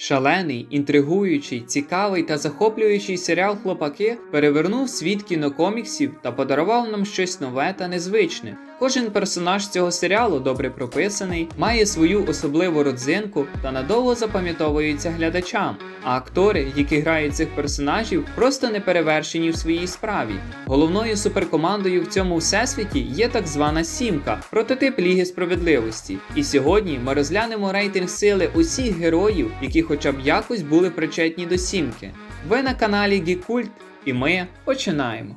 Шалений, інтригуючий, цікавий та захоплюючий серіал Хлопаки перевернув світ кінокоміксів та подарував нам щось нове та незвичне. Кожен персонаж цього серіалу добре прописаний, має свою особливу родзинку та надовго запам'ятовується глядачам. А актори, які грають цих персонажів, просто не перевершені в своїй справі. Головною суперкомандою в цьому всесвіті є так звана Сімка, прототип Ліги справедливості. І сьогодні ми розглянемо рейтинг сили усіх героїв, які хоча б якось були причетні до Сімки. Ви на каналі Гікульт, і ми починаємо.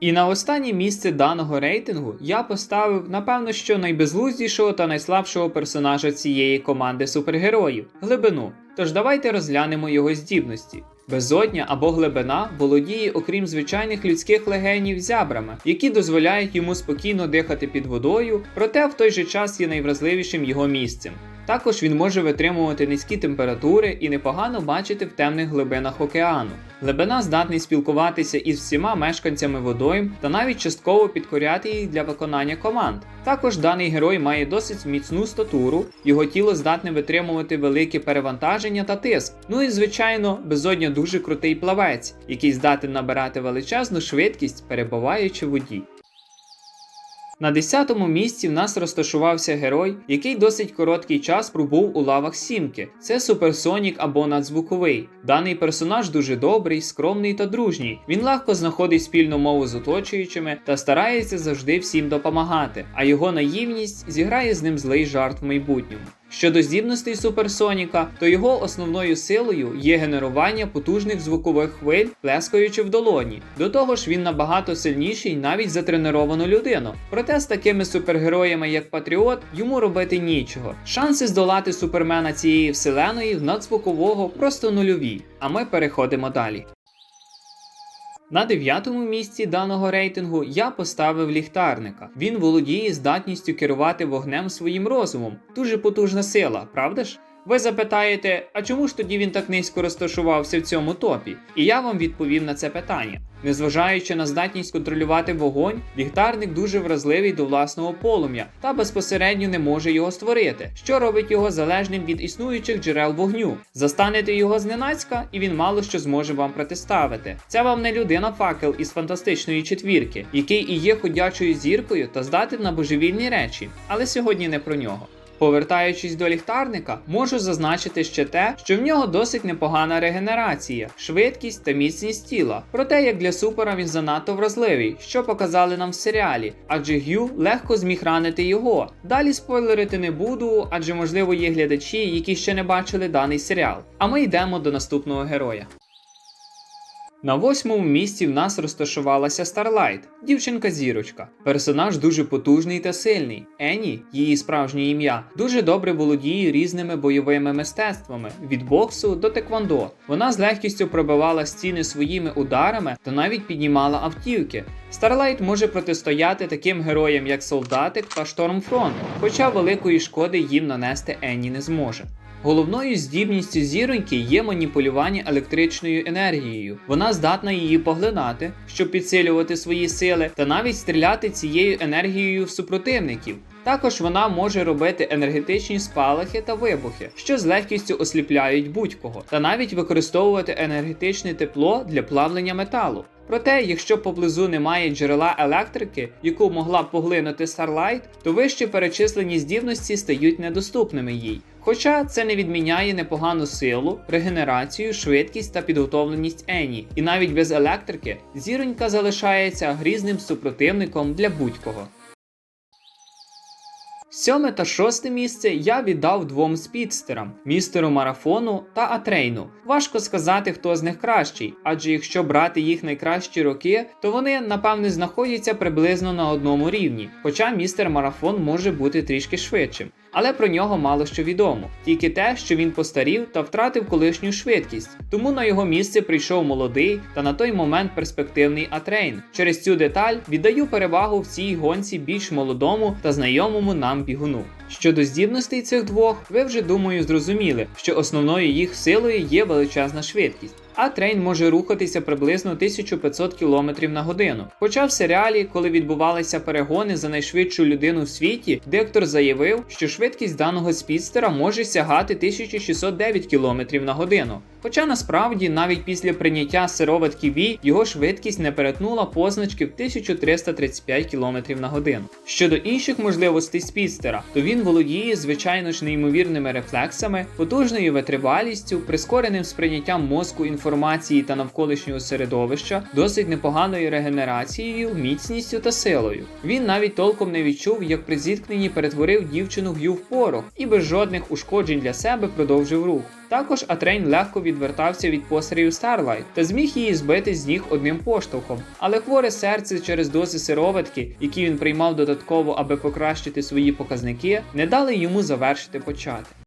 І на останнє місце даного рейтингу я поставив, напевно, що найбезглуздішого та найслабшого персонажа цієї команди супергероїв глибину. Тож давайте розглянемо його здібності. Безодня або глибина володіє, окрім звичайних людських легенів, зябрами, які дозволяють йому спокійно дихати під водою, проте в той же час є найвразливішим його місцем. Також він може витримувати низькі температури і непогано бачити в темних глибинах океану. Глибина здатний спілкуватися із всіма мешканцями водойм та навіть частково підкоряти їх для виконання команд. Також даний герой має досить міцну статуру, його тіло здатне витримувати великі перевантаження та тиск. Ну і звичайно, безодня дуже крутий плавець, який здатен набирати величезну швидкість, перебуваючи в воді. На 10-му місці в нас розташувався герой, який досить короткий час пробув у лавах сімки. Це суперсонік або надзвуковий. Даний персонаж дуже добрий, скромний та дружній. Він легко знаходить спільну мову з оточуючими та старається завжди всім допомагати, а його наївність зіграє з ним злий жарт в майбутньому. Щодо здібностей суперсоніка, то його основною силою є генерування потужних звукових хвиль, плескаючи в долоні. До того ж, він набагато сильніший навіть за треновану людину. Проте з такими супергероями, як Патріот, йому робити нічого. Шанси здолати супермена цієї вселеної в надзвукового просто нульові. А ми переходимо далі. На дев'ятому місці даного рейтингу я поставив ліхтарника. Він володіє здатністю керувати вогнем своїм розумом. Дуже потужна сила, правда ж? Ви запитаєте, а чому ж тоді він так низько розташувався в цьому топі? І я вам відповім на це питання. Незважаючи на здатність контролювати вогонь, ліхтарник дуже вразливий до власного полум'я та безпосередньо не може його створити, що робить його залежним від існуючих джерел вогню. Застанете його зненацька, і він мало що зможе вам протиставити. Це вам не людина факел із фантастичної четвірки, який і є ходячою зіркою та здатен на божевільні речі, але сьогодні не про нього. Повертаючись до ліхтарника, можу зазначити ще те, що в нього досить непогана регенерація, швидкість та міцність тіла. Проте, як для супера він занадто вразливий, що показали нам в серіалі, адже Г'ю легко зміг ранити його. Далі спойлерити не буду, адже можливо є глядачі, які ще не бачили даний серіал. А ми йдемо до наступного героя. На восьмому місці в нас розташувалася Старлайт, дівчинка-зірочка. Персонаж дуже потужний та сильний. Ені, її справжнє ім'я, дуже добре володіє різними бойовими мистецтвами від боксу до теквондо. Вона з легкістю пробивала стіни своїми ударами та навіть піднімала автівки. Старлайт може протистояти таким героям, як Солдатик та Штормфронт, хоча великої шкоди їм нанести Енні не зможе. Головною здібністю зіроньки є маніпулювання електричною енергією. Вона здатна її поглинати, щоб підсилювати свої сили, та навіть стріляти цією енергією в супротивників. Також вона може робити енергетичні спалахи та вибухи, що з легкістю осліпляють будь-кого, та навіть використовувати енергетичне тепло для плавлення металу. Проте, якщо поблизу немає джерела електрики, яку могла б поглинути Starlight, то вище перечислені здібності стають недоступними їй. Хоча це не відміняє непогану силу, регенерацію, швидкість та підготовленість Ені, і навіть без електрики зіронька залишається грізним супротивником для будь-кого. Сьоме та шосте місце я віддав двом спідстерам містеру марафону та Атрейну. Важко сказати, хто з них кращий, адже якщо брати їх найкращі роки, то вони напевне знаходяться приблизно на одному рівні. Хоча містер марафон може бути трішки швидшим. Але про нього мало що відомо, тільки те, що він постарів та втратив колишню швидкість. Тому на його місце прийшов молодий та на той момент перспективний Атрейн. Через цю деталь віддаю перевагу в цій гонці більш молодому та знайомому нам бігуну. Щодо здібностей цих двох, ви вже думаю зрозуміли, що основною їх силою є величезна швидкість. А трейн може рухатися приблизно 1500 км на годину. Хоча в серіалі, коли відбувалися перегони за найшвидшу людину в світі, диктор заявив, що швидкість даного спідстера може сягати 1609 км на годину. Хоча насправді навіть після прийняття сироватки Wii його швидкість не перетнула позначки в 1335 км на годину. Щодо інших можливостей спідстера, то він володіє звичайно ж неймовірними рефлексами, потужною витривалістю, прискореним сприйняттям мозку інформації та навколишнього середовища, досить непоганою регенерацією, міцністю та силою. Він навіть толком не відчув, як при зіткненні перетворив дівчину Г'ю в порох і без жодних ушкоджень для себе продовжив рух. Також Атрейн легко відвертався від пострілів Starlight та зміг її збити з ніг одним поштовхом. Але хворе серце через дози сироватки, які він приймав додатково, аби покращити свої показники, не дали йому завершити почати.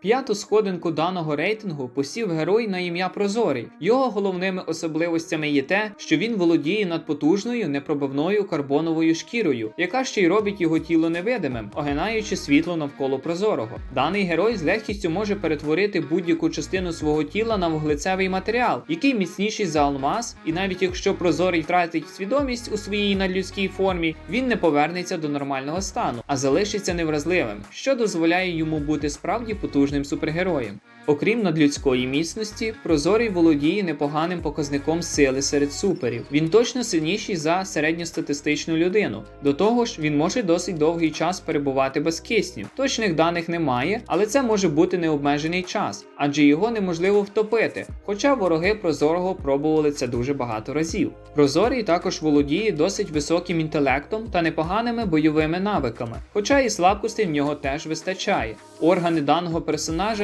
П'яту сходинку даного рейтингу посів герой на ім'я Прозорий. Його головними особливостями є те, що він володіє надпотужною непробивною карбоновою шкірою, яка ще й робить його тіло невидимим, огинаючи світло навколо прозорого. Даний герой з легкістю може перетворити будь-яку частину свого тіла на вуглецевий матеріал, який міцніший за алмаз, і навіть якщо прозорий втратить свідомість у своїй надлюдській формі, він не повернеться до нормального стану, а залишиться невразливим, що дозволяє йому бути справді потужним супергероєм. Окрім надлюдської міцності, прозорий володіє непоганим показником сили серед суперів. Він точно сильніший за середньостатистичну людину. До того ж, він може досить довгий час перебувати без кисню. Точних даних немає, але це може бути необмежений час, адже його неможливо втопити. Хоча вороги прозорого пробували це дуже багато разів. Прозорий також володіє досить високим інтелектом та непоганими бойовими навиками, хоча і слабкостей в нього теж вистачає. Органи даного персонажа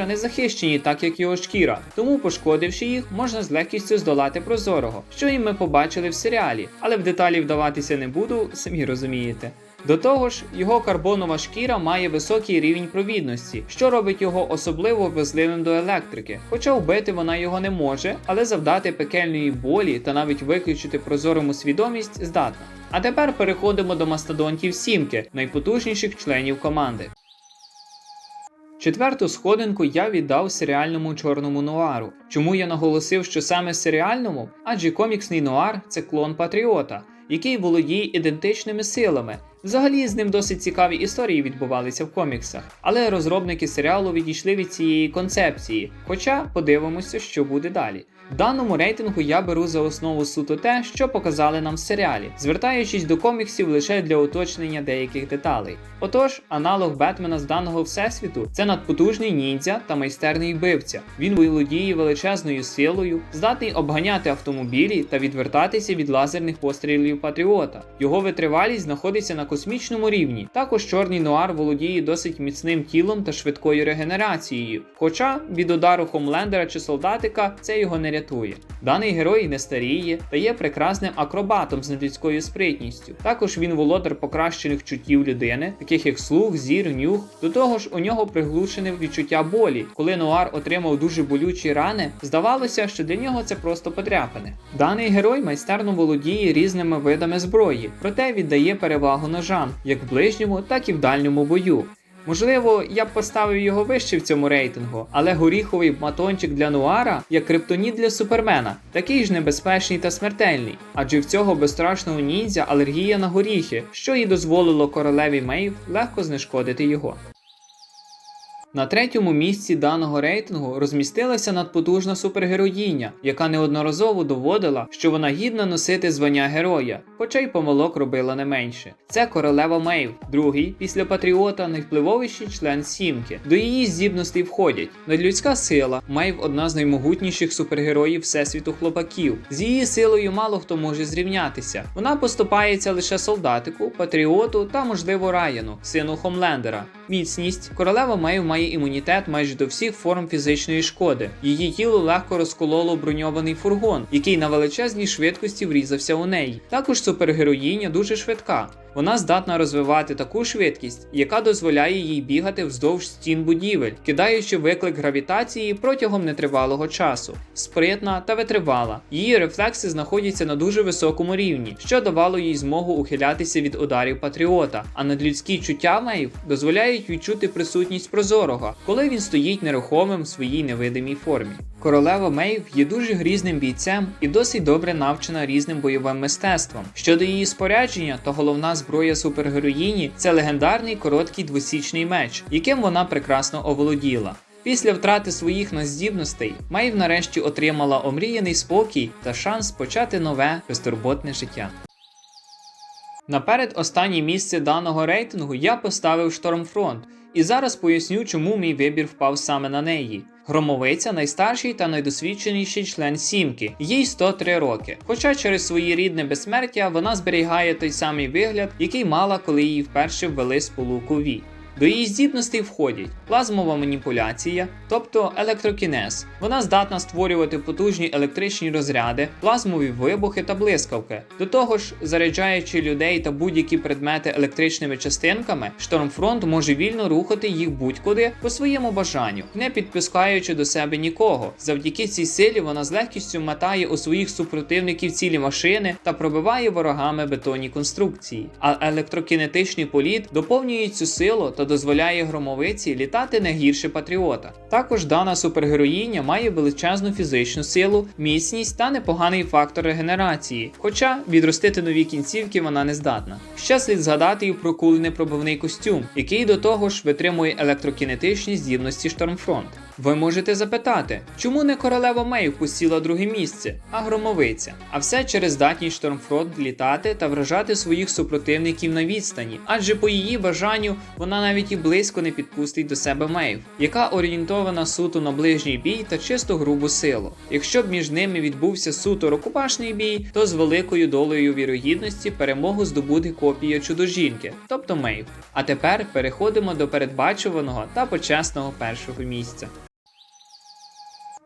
не захищені так, як його шкіра, тому, пошкодивши їх, можна з легкістю здолати прозорого, що і ми побачили в серіалі, але в деталі вдаватися не буду, самі розумієте. До того ж, його карбонова шкіра має високий рівень провідності, що робить його особливо вразливим до електрики. Хоча вбити вона його не може, але завдати пекельної болі та навіть виключити прозорому свідомість здатна. А тепер переходимо до мастодонтів сімки, найпотужніших членів команди. Четверту сходинку я віддав серіальному чорному нуару. Чому я наголосив, що саме серіальному? Адже коміксний нуар це клон Патріота, який володіє ідентичними силами. Взагалі з ним досить цікаві історії відбувалися в коміксах, але розробники серіалу відійшли від цієї концепції. Хоча подивимося, що буде далі. В даному рейтингу я беру за основу суто те, що показали нам в серіалі, звертаючись до коміксів лише для уточнення деяких деталей. Отож, аналог Бетмена з даного всесвіту це надпотужний ніндзя та майстерний вбивця. Він володіє величезною силою, здатний обганяти автомобілі та відвертатися від лазерних пострілів патріота. Його витривалість знаходиться на космічному рівні. Також чорний нуар володіє досить міцним тілом та швидкою регенерацією. Хоча від удару Хомлендера чи солдатика це його не рятує. Даний герой не старіє та є прекрасним акробатом з надлюдською спритністю. Також він володар покращених чуттів людини, таких як слух, зір, нюх. До того ж, у нього приглушене відчуття болі. Коли Нуар отримав дуже болючі рани, здавалося, що для нього це просто подряпини. Даний герой майстерно володіє різними видами зброї, проте віддає перевагу ножам, як в ближньому, так і в дальньому бою. Можливо, я б поставив його вище в цьому рейтингу, але горіховий матончик для Нуара як криптоніт для супермена, такий ж небезпечний та смертельний, адже в цього безстрашного ніндзя алергія на горіхи, що їй дозволило королеві Мейв легко знешкодити його. На третьому місці даного рейтингу розмістилася надпотужна супергероїня, яка неодноразово доводила, що вона гідна носити звання героя, хоча й помилок робила не менше. Це королева Мейв, другий після Патріота найвпливовіший член сімки. До її здібностей входять надлюдська сила. Мейв одна з наймогутніших супергероїв всесвіту хлопаків. З її силою мало хто може зрівнятися. Вона поступається лише солдатику, патріоту та, можливо, Раяну, сину Хомлендера. Міцність королева Мейв має імунітет майже до всіх форм фізичної шкоди. Її тіло легко розкололо броньований фургон, який на величезній швидкості врізався у неї. Також супергероїня дуже швидка. Вона здатна розвивати таку швидкість, яка дозволяє їй бігати вздовж стін будівель, кидаючи виклик гравітації протягом нетривалого часу. Спритна та витривала. Її рефлекси знаходяться на дуже високому рівні, що давало їй змогу ухилятися від ударів патріота. А надлюдські чуття Мейв дозволяють відчути присутність прозорого, коли він стоїть нерухомим в своїй невидимій формі. Королева Мейв є дуже грізним бійцем і досить добре навчена різним бойовим мистецтвом. Щодо її спорядження, то головна зброя супергероїні це легендарний короткий двосічний меч, яким вона прекрасно оволоділа. Після втрати своїх наздібностей Мейв нарешті отримала омріяний спокій та шанс почати нове безтурботне життя. Наперед останнє місце даного рейтингу я поставив Штормфронт, і зараз поясню, чому мій вибір впав саме на неї. Громовиця найстарший та найдосвідченіший член сімки, їй 103 роки. Хоча через своє рідне безсмертя вона зберігає той самий вигляд, який мала, коли її вперше ввели сполуку Ві. До її здібностей входять плазмова маніпуляція, тобто електрокінез. Вона здатна створювати потужні електричні розряди, плазмові вибухи та блискавки. До того ж, заряджаючи людей та будь-які предмети електричними частинками, Штормфронт може вільно рухати їх будь-куди по своєму бажанню, не підпускаючи до себе нікого. Завдяки цій силі вона з легкістю мотає у своїх супротивників цілі машини та пробиває ворогами бетонні конструкції. А електрокінетичний політ доповнює цю силу та дозволяє громовиці літати не гірше патріота. Також дана супергероїня має величезну фізичну силу, міцність та непоганий фактор регенерації, хоча відростити нові кінцівки вона не здатна. Ще слід згадати і про куленепробивний костюм, який до того ж витримує електрокінетичні здібності Штормфронт. Ви можете запитати, чому не королева Мей впустила друге місце, а громовиця? А все через здатність Штормфронт літати та вражати своїх супротивників на відстані, адже по її бажанню вона навіть і близько не підпустить до себе Мейв, яка орієнтована суто на ближній бій та чисто грубу силу. Якщо б між ними відбувся суто рукопашний бій, то з великою долею вірогідності перемогу здобуде копія чудожінки, тобто Мейв. А тепер переходимо до передбачуваного та почесного першого місця.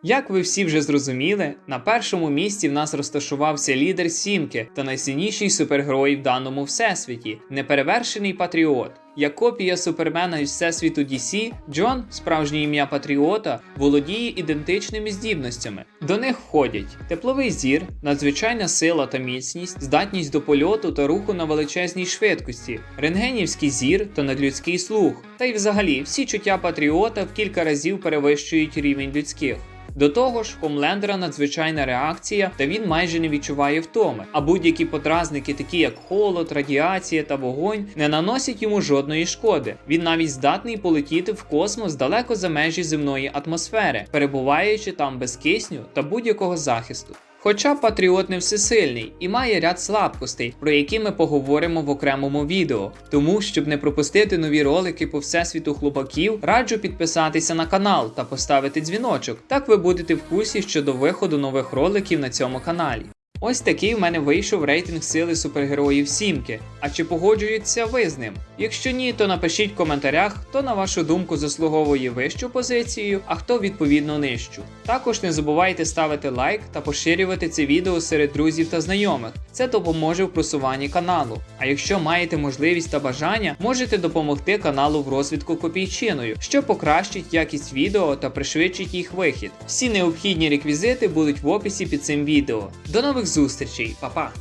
Як ви всі вже зрозуміли, на першому місці в нас розташувався лідер сімки та найсильніший супергерой в даному всесвіті неперевершений патріот. Як копія супермена із всесвіту DC, Джон, справжнє ім'я патріота, володіє ідентичними здібностями. До них входять тепловий зір, надзвичайна сила та міцність, здатність до польоту та руху на величезній швидкості, рентгенівський зір та надлюдський слух. Та й взагалі всі чуття патріота в кілька разів перевищують рівень людських. До того ж, Хомлендера надзвичайна реакція, та він майже не відчуває втоми. А будь-які подразники, такі як холод, радіація та вогонь, не наносять йому жодної шкоди. Він навіть здатний полетіти в космос далеко за межі земної атмосфери, перебуваючи там без кисню та будь-якого захисту. Хоча Патріот не всесильний і має ряд слабкостей, про які ми поговоримо в окремому відео. Тому, щоб не пропустити нові ролики по всесвіту хлопаків, раджу підписатися на канал та поставити дзвіночок. Так ви будете в курсі щодо виходу нових роликів на цьому каналі. Ось такий в мене вийшов рейтинг сили супергероїв сімки. А чи погоджуєтеся ви з ним? Якщо ні, то напишіть в коментарях, хто на вашу думку заслуговує вищу позицію, а хто відповідно нижчу. Також не забувайте ставити лайк та поширювати це відео серед друзів та знайомих. Це допоможе в просуванні каналу. А якщо маєте можливість та бажання, можете допомогти каналу в розвитку копійчиною, що покращить якість відео та пришвидшить їх вихід. Всі необхідні реквізити будуть в описі під цим відео. До нових зустрічей, Па-па!